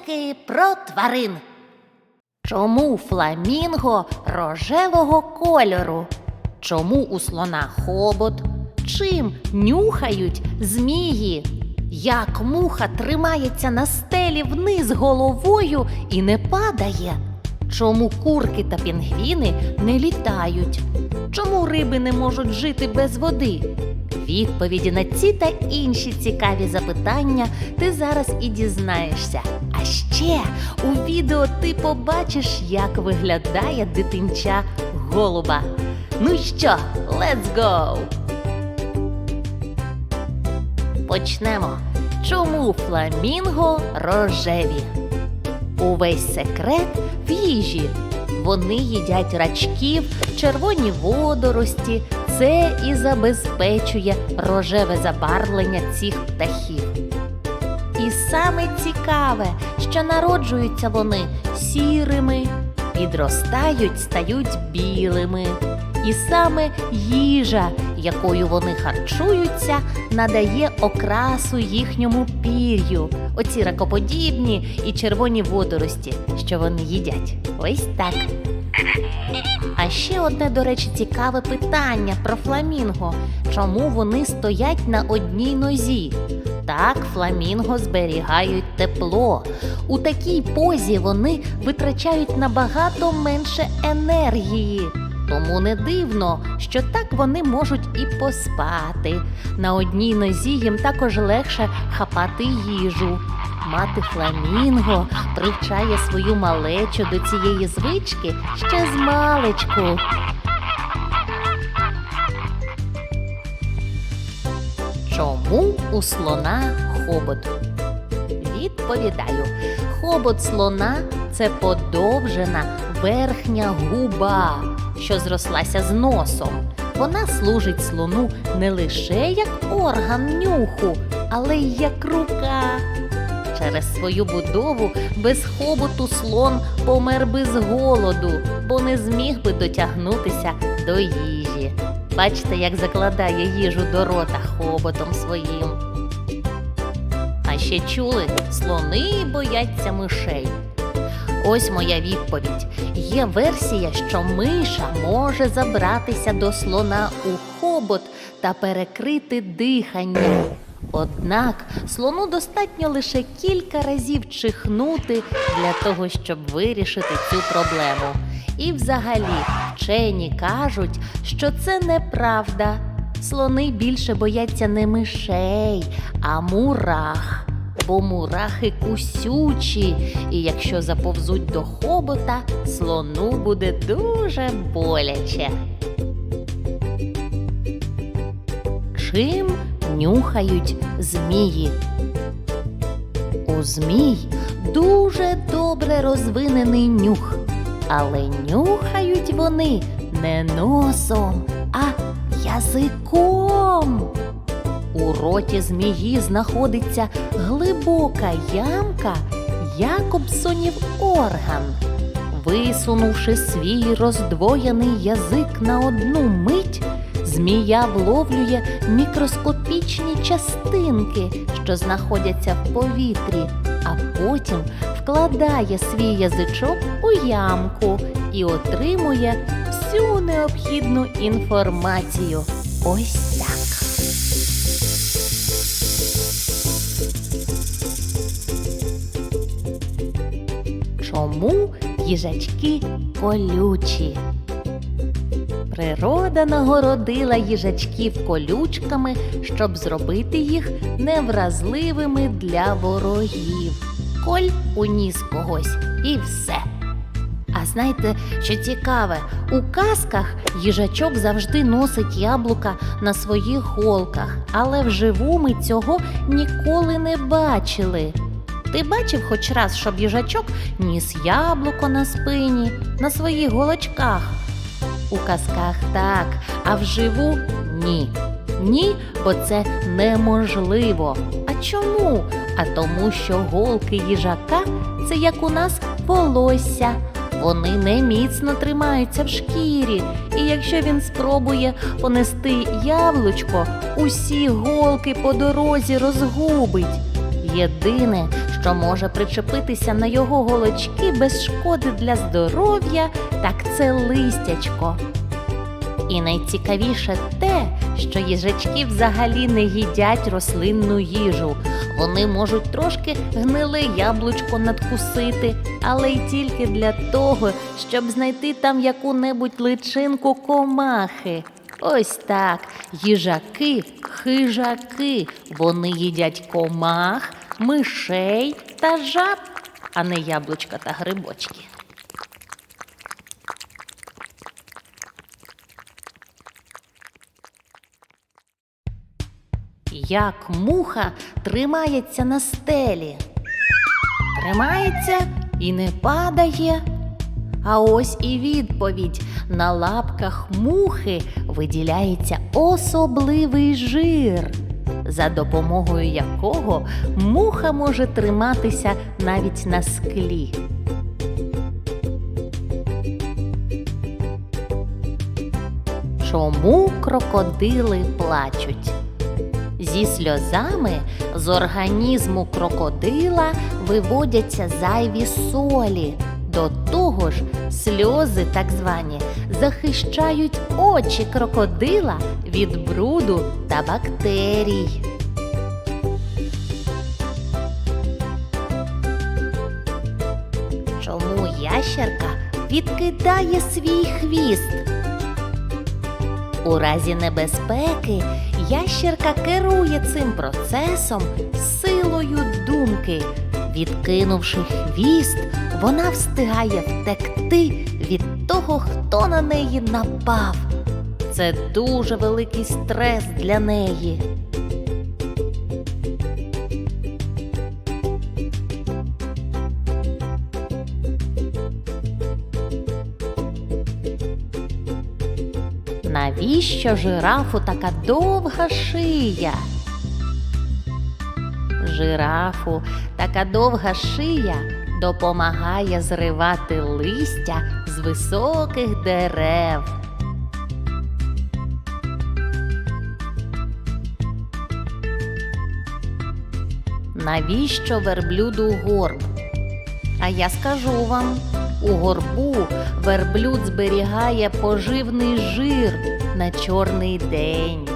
Мультики про тварин. Чому фламінго рожевого кольору? Чому у слона хобот? Чим нюхають змії? Як муха тримається на стелі вниз головою і не падає? Чому курки та пінгвіни не літають? Чому риби не можуть жити без води? Відповіді на ці та інші цікаві запитання ти зараз і дізнаєшся. А ще у відео ти побачиш, як виглядає дитинча голуба. Ну що, let's go! Почнемо. Чому фламінго рожеві? Увесь секрет в їжі. Вони їдять рачків, червоні водорості. Це і забезпечує рожеве забарвлення цих птахів. І саме цікаве, що народжуються вони сірими, підростають, стають білими. І саме їжа, якою вони харчуються, надає окрасу їхньому пір'ю. Оці ракоподібні і червоні водорості, що вони їдять. Ось так. А ще одне, до речі, цікаве питання про фламінго. Чому вони стоять на одній нозі? Так, фламінго зберігають тепло. У такій позі вони витрачають набагато менше енергії. Тому не дивно, що так вони можуть і поспати. На одній нозі їм також легше хапати їжу. Мати фламінго привчає свою малечу до цієї звички ще з маличку. Чому у слона хобот? Відповідаю, хобот слона це подовжена верхня губа, що зрослася з носом. Вона служить слону не лише як орган нюху, але й як рука. Через свою будову без хоботу слон помер би з голоду, бо не зміг би дотягнутися до їжі. Бачите, як закладає їжу до рота хоботом своїм. А ще чули, слони бояться мишей. Ось моя відповідь. Є версія, що миша може забратися до слона у хобот та перекрити дихання. Однак слону достатньо лише кілька разів чихнути для того, щоб вирішити цю проблему. І взагалі вчені кажуть, що це неправда. Слони більше бояться не мишей, а мурах. Бо мурахи кусючі, і якщо заповзуть до хобота, слону буде дуже боляче. Чим нюхають змії? У змій дуже добре розвинений нюх, але нюхають вони не носом, а язиком. У роті змії знаходиться глибока ямка Якобсонів орган. Висунувши свій роздвоєний язик на одну мить, змія вловлює мікроскопічні частинки, що знаходяться в повітрі, а потім вкладає свій язичок у ямку і отримує всю необхідну інформацію. Ось так. Чому їжачки колючі? Природа нагородила їжачків колючками, щоб зробити їх невразливими для ворогів. Коль у ніс когось і все. А знаєте, що цікаве, у казках їжачок завжди носить яблука на своїх голках, але вживу ми цього ніколи не бачили. Ти бачив хоч раз, щоб їжачок ніс яблуко на спині, на своїх голочках? У казках так, а вживу ні. Ні, бо це неможливо. Чому? А тому, що голки їжака це як у нас волосся. Вони не міцно тримаються в шкірі, і якщо він спробує понести яблучко, усі голки по дорозі розгубить. Єдине, що може причепитися на його голочки без шкоди для здоров'я, так це листячко. І найцікавіше те, що їжачки взагалі не їдять рослинну їжу. Вони можуть трошки гниле яблучко надкусити, але й тільки для того, щоб знайти там яку-небудь личинку комахи. Ось так, їжаки, хижаки. Вони їдять комах, мишей та жаб, а не яблучка та грибочки. Як муха тримається на стелі. Тримається і не падає. А ось і відповідь: на лапках мухи виділяється особливий жир, за допомогою якого муха може триматися навіть на склі. Чому крокодили плачуть? Зі сльозами з організму крокодила виводяться зайві солі. До того ж, сльози, так звані, захищають очі крокодила від бруду та бактерій. Чому ящерка відкидає свій хвіст? У разі небезпеки ящерка керує цим процесом силою думки. Відкинувши хвіст, вона встигає втекти від того, хто на неї напав. Це дуже великий стрес для неї. Навіщо жирафу така довга шия? Жирафу така довга шия допомагає зривати листя з високих дерев. Навіщо верблюду горб? А я скажу вам, у горбу верблюд зберігає поживний жир на чорний день.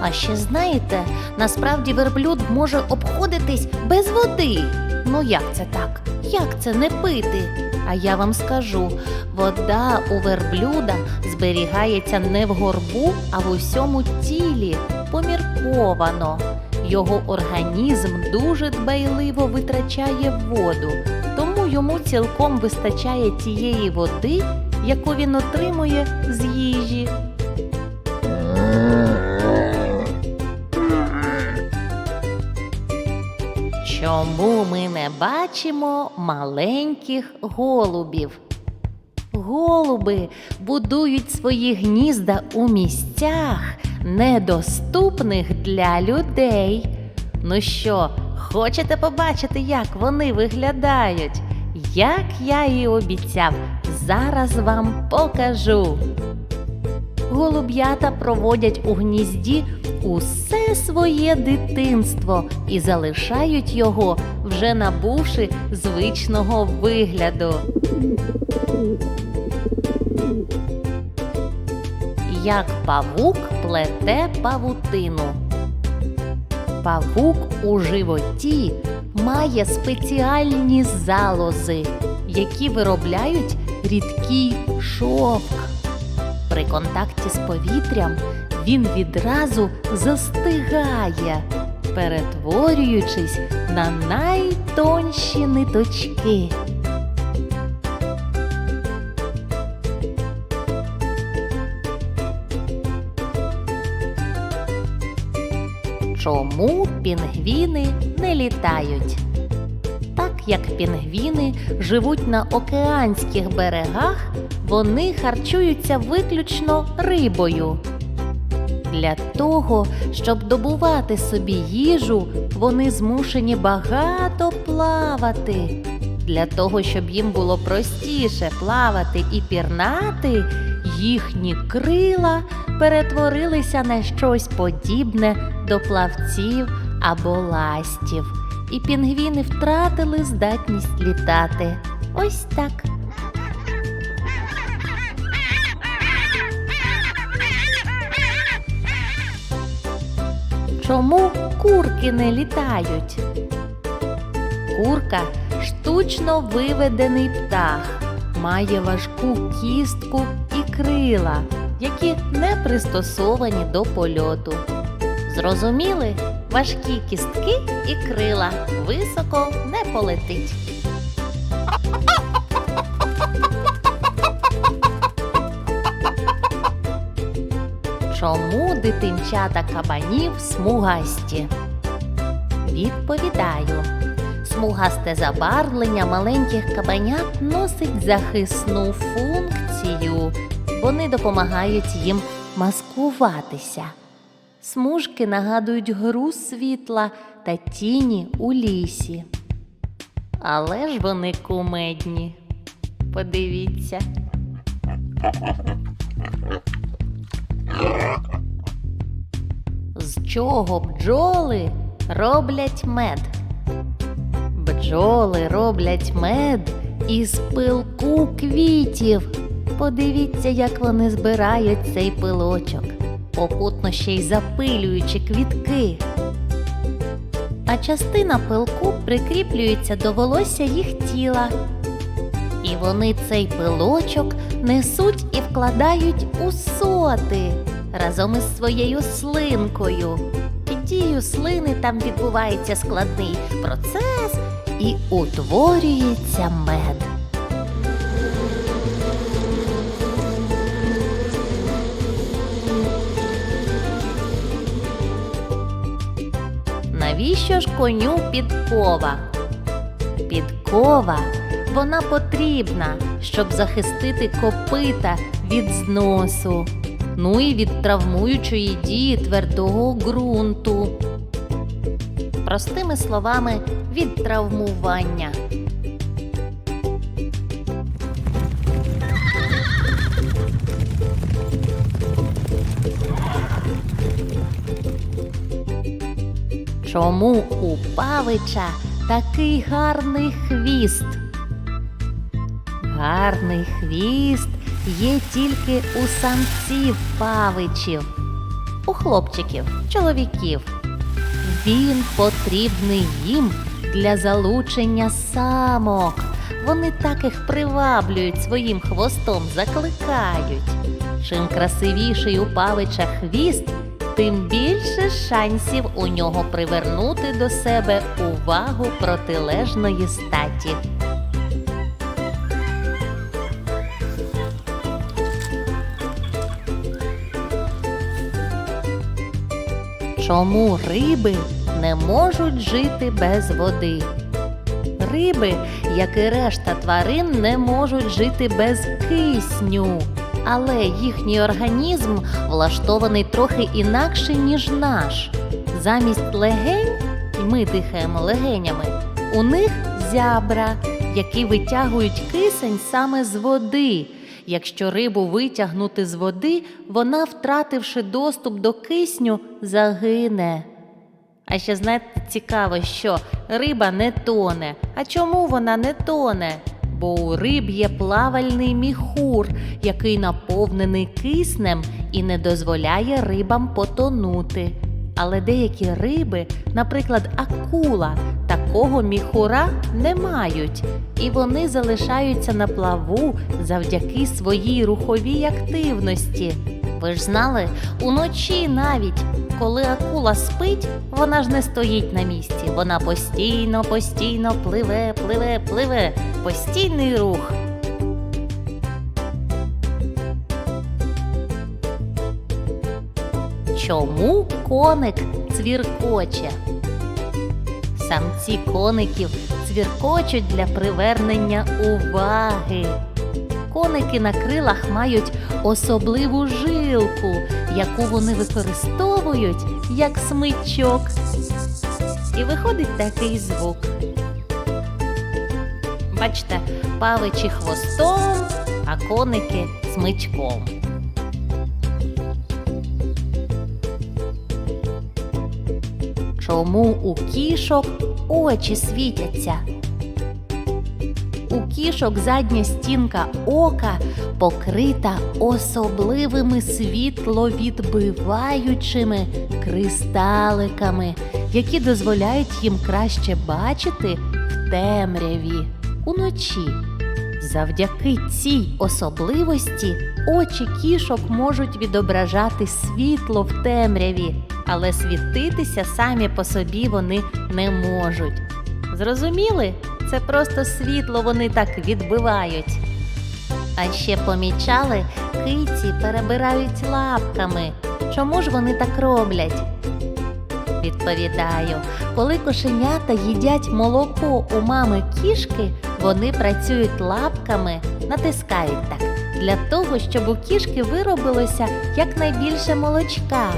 А ще знаєте, насправді верблюд може обходитись без води. Ну як це так? Як це не пити? А я вам скажу: вода у верблюда зберігається не в горбу, а в усьому тілі, помірковано. Його організм дуже дбайливо витрачає воду, тому йому цілком вистачає тієї води, яку він отримує з їжі. Чому ми не бачимо маленьких голубів? Голуби будують свої гнізда у місцях, недоступних для людей. Ну що, хочете побачити, як вони виглядають? Як я і обіцяв, зараз вам покажу. Голуб'ята проводять у гнізді усе своє дитинство і залишають його, вже набувши звичного вигляду. Як павук плете павутину. Павук у животі має спеціальні залози, які виробляють рідкий шовк. При контакті з повітрям він відразу застигає, перетворюючись на найтонші ниточки. Чому пінгвіни не літають? Так як пінгвіни живуть на океанських берегах, вони харчуються виключно рибою. Для того, щоб добувати собі їжу, вони змушені багато плавати. Для того, щоб їм було простіше плавати і пірнати, їхні крила перетворилися на щось подібне до плавців або ластів. і пінгвіни втратили здатність літати. Ось так. Чому курки не літають? Курка штучно виведений птах, має важку кістку і крила, які не пристосовані до польоту. Зрозуміли, важкі кістки і крила високо не полетить. Чому дитинчата кабанів смугасті? Відповідаю. Смугасте забарвлення маленьких кабанят носить захисну функцію. Вони допомагають їм маскуватися. Смужки нагадують гру світла та тіні у лісі. Але ж вони кумедні. Подивіться. З чого бджоли роблять мед? Бджоли роблять мед із пилку квітів. Подивіться, як вони збирають цей пилочок, попутно ще й запилюючи квітки. А частина пилку прикріплюється до волосся їх тіла. І вони цей пилочок несуть і вкладають у соти разом із своєю слинкою. Під дією слини там відбувається складний процес і утворюється мед. Ж коню підкова? Підкова вона потрібна, щоб захистити копита від зносу, ну і від травмуючої дії твердого ґрунту. Простими словами, від травмування. Чому у павича такий гарний хвіст? Гарний хвіст є тільки у самців павичів, у хлопчиків, чоловіків. Він потрібний їм для залучення самок. Вони так їх приваблюють своїм хвостом, закликають. Чим красивіший у павича хвіст, тим більше шансів у нього привернути до себе увагу протилежної статі. Чому риби не можуть жити без води? Риби, як і решта тварин, не можуть жити без кисню, але їхній організм влаштований трохи інакше, ніж наш. Замість легень, ми дихаємо легенями, у них зябра, які витягують кисень саме з води. Якщо рибу витягнути з води, вона, втративши доступ до кисню, загине. А ще знаєте, цікаво, що риба не тоне. А чому вона не тоне? Бо у риб є плавальний міхур, який наповнений киснем і не дозволяє рибам потонути. Але деякі риби, наприклад, акула, такого міхура не мають, і вони залишаються на плаву завдяки своїй руховій активності. Ви ж знали, уночі навіть, коли акула спить, вона ж не стоїть на місці. Вона постійно, постійно пливе, пливе, пливе, постійний рух. Чому коник цвіркоче? Самці коників цвіркочуть для привернення уваги. Коники на крилах мають особливу жилку, яку вони використовують як смичок. І виходить такий звук. Бачите, павичі хвостом, а коники смичком. Чому у кішок очі світяться. Кішок задня стінка ока покрита особливими світловідбиваючими кристаликами, які дозволяють їм краще бачити в темряві уночі. Завдяки цій особливості очі кішок можуть відображати світло в темряві, але світитися самі по собі вони не можуть. Зрозуміли? Це просто світло вони так відбивають. А ще помічали, киці перебирають лапками. Чому ж вони так роблять? Відповідаю, коли кошенята їдять молоко у мами кішки, вони працюють лапками, натискають так, для того, щоб у кішки виробилося якнайбільше молочка.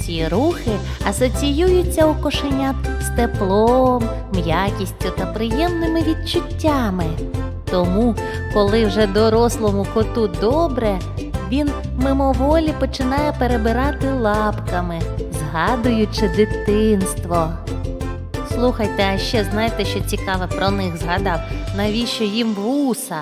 Ці рухи асоціюються у кошенят з теплом, м'якістю та приємними відчуттями. Тому, коли вже дорослому коту добре, він мимоволі починає перебирати лапками, згадуючи дитинство. Слухайте, а ще знаєте, що цікаве про них згадав? Навіщо їм вуса?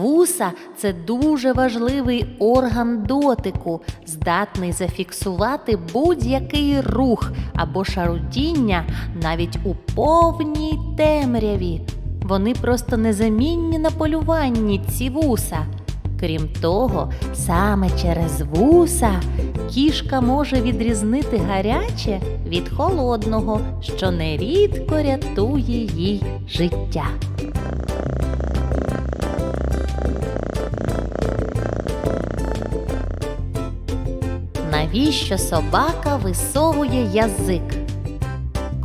Вуса це дуже важливий орган дотику, здатний зафіксувати будь-який рух або шарудіння навіть у повній темряві. Вони просто незамінні на полюванні ці вуса. Крім того, саме через вуса кішка може відрізнити гаряче від холодного, що нерідко рятує їй життя. Навіщо собака висовує язик?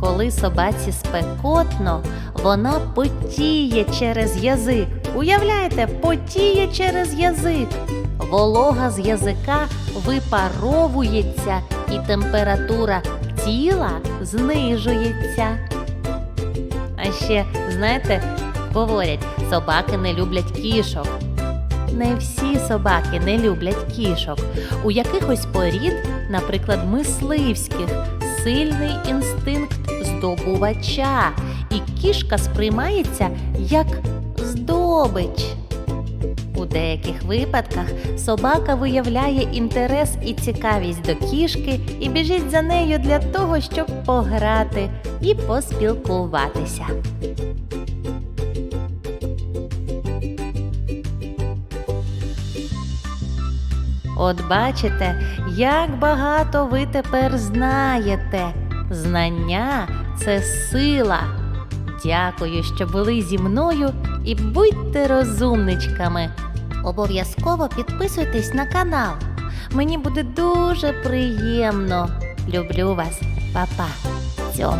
Коли собаці спекотно, вона потіє через язик. Уявляєте, потіє через язик. Волога з язика випаровується і температура тіла знижується. А ще, знаєте, говорять, собаки не люблять кішок. Не всі собаки не люблять кішок. У якихось порід, наприклад, мисливських, сильний інстинкт здобувача, і кішка сприймається як здобич. У деяких випадках собака виявляє інтерес і цікавість до кішки і біжить за нею для того, щоб пограти і поспілкуватися. От бачите, як багато ви тепер знаєте. Знання це сила. Дякую, що були зі мною і будьте розумничками. Обов'язково підписуйтесь на канал. Мені буде дуже приємно. Люблю вас, Па-па. Цьом.